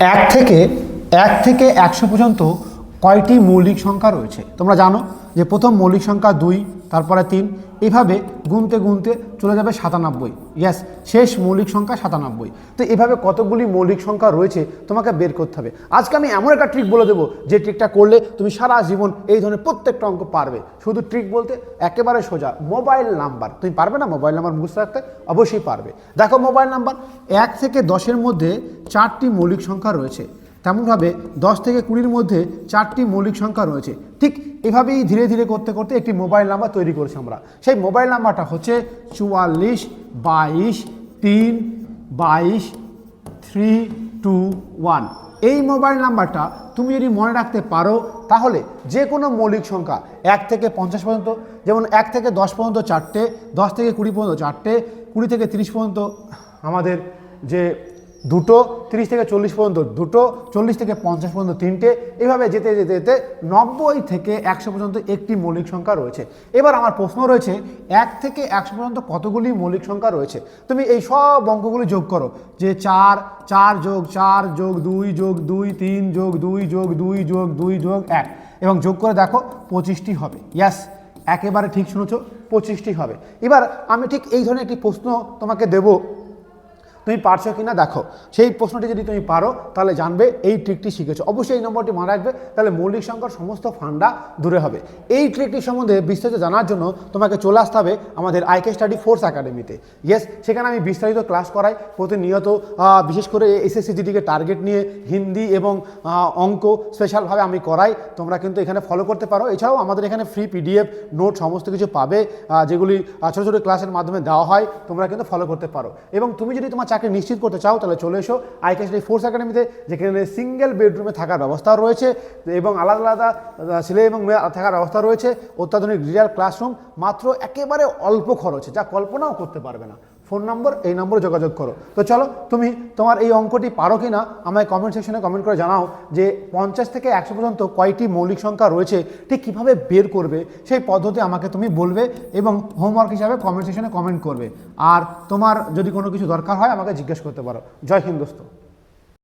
এক থেকে এক থেকে একশো পর্যন্ত কয়টি মৌলিক সংখ্যা রয়েছে? তোমরা জানো যে প্রথম মৌলিক সংখ্যা দুই, তারপরে তিন। এভাবে গুনতে গুনতে চলে যাবে সাতানব্বই। ইয়াস শেষ মৌলিক সংখ্যা সাতানব্বই। তো এভাবে কতগুলি মৌলিক সংখ্যা রয়েছে তোমাকে বের করতে হবে। আজকে আমি এমন একটা ট্রিক বলে দেবো যে ট্রিকটা করলে তুমি সারা জীবন এই ধরনের প্রত্যেকটা অঙ্ক পারবে। শুধু ট্রিক বলতে একেবারে সোজা মোবাইল নাম্বার তুমি পারবে না মোবাইল নাম্বার মুখস্থ রাখতে? অবশ্যই পারবে। দেখো মোবাইল নাম্বার এক থেকে দশের মধ্যে চারটি মৌলিক সংখ্যা রয়েছে। তেমনভাবে দশ থেকে কুড়ির মধ্যে চারটি মৌলিক সংখ্যা রয়েছে। ঠিক এভাবেই ধীরে ধীরে করতে করতে একটি মোবাইল নাম্বার তৈরি করেছি আমরা। সেই মোবাইল নাম্বারটা হচ্ছে চুয়াল্লিশ, বাইশ, তিন, বাইশ, থ্রি, টু, ওয়ান। এই মোবাইল নাম্বারটা তুমি যদি মনে রাখতে পারো, তাহলে যে কোনো মৌলিক সংখ্যা, এক থেকে পঞ্চাশ পর্যন্ত, যেমন এক থেকে দশ পর্যন্ত চারটে, দশ থেকে কুড়ি পর্যন্ত চারটে, কুড়ি থেকে তিরিশ পর্যন্ত আমাদের যে দুটো তিরিশ থেকে চল্লিশ পর্যন্ত, দুটো চল্লিশ থেকে পঞ্চাশ পর্যন্ত, তিনটে, এভাবে যেতে যেতে যেতে নব্বই থেকে একশো পর্যন্ত একটি মৌলিক সংখ্যা রয়েছে। এবার আমার প্রশ্ন রয়েছে, এক থেকে একশো পর্যন্ত কতগুলি মৌলিক সংখ্যা রয়েছে? তুমি এই সব অঙ্কগুলি যোগ করো, যে চার চার যোগ চার যোগ দুই যোগ দুই, তিন যোগ দুই যোগ দুই যোগ দুই যোগ এক। এবং যোগ করে দেখো, পঁচিশটি হবে। ইয়াস একেবারে ঠিক শুনেছ, পঁচিশটি হবে। এবার আমি ঠিক এই ধরনের একটি প্রশ্ন তোমাকে দেবো। তুমি পারছ কিনা দেখো। সেই প্রশ্নটি যদি তুমি পারো, তাহলে জানবে এই ট্রিকটি শিখেছো। অবশ্যই এই নম্বরটি মনে রাখবে, তাহলে মৌলিক সংখ্যার সমস্ত ফান্ডা দূরে হবে। এই ট্রিকটি সম্বন্ধে বিস্তারিত জানার জন্য তোমাকে চলে আসতে হবে আমাদের আইকে স্টাডি ফোর্স একাডেমিতে ইয়েস সেখানে আমি বিস্তারিত ক্লাস করাই। প্রতিনিয়ত বিশেষ করে এসএসসি জিডিকে টার্গেট নিয়ে হিন্দি এবং অঙ্ক স্পেশালভাবে আমি করাই। তোমরা কিন্তু এখানে ফলো করতে পারো। এছাড়াও আমাদের এখানে ফ্রি পিডিএফ নোট সমস্ত কিছু পাবে যেগুলি ছোটো ছোটো ক্লাসের মাধ্যমে দেওয়া হয়, তোমরা কিন্তু ফলো করতে পারো। এবং তুমি যদি তোমার চাকরি নিশ্চিত করতে চাও, তাহলে চলে এসো আইকেএসডি ফোর্স একাডেমিতে যেখানে সিঙ্গেল বেডরুমে থাকার ব্যবস্থা রয়েছে এবং আলাদা আলাদা ছেলে এবং মেয়ে থাকার ব্যবস্থা রয়েছে। অত্যাধুনিক ডিজিটাল ক্লাসরুম মাত্র একেবারে অল্প খরচে, যা কল্পনাও করতে পারবে না। ফোন নম্বর, এই নম্বরে যোগাযোগ করো। তো চলো, তুমি তোমার এই অঙ্কটি পারো কি না আমায় কমেন্ট সেকশনে কমেন্ট করে জানাও যে পঞ্চাশ থেকে একশো পর্যন্ত কয়টি মৌলিক সংখ্যা রয়েছে, ঠিক কীভাবে বের করবে, সেই পদ্ধতি আমাকে তুমি বলবে এবং হোমওয়ার্ক হিসাবে কমেন্ট সেকশনে কমেন্ট করবে। আর তোমার যদি কোনো কিছু দরকার হয়, আমাকে জিজ্ঞেস করতে পারো। জয় হিন্দ দোস্ত।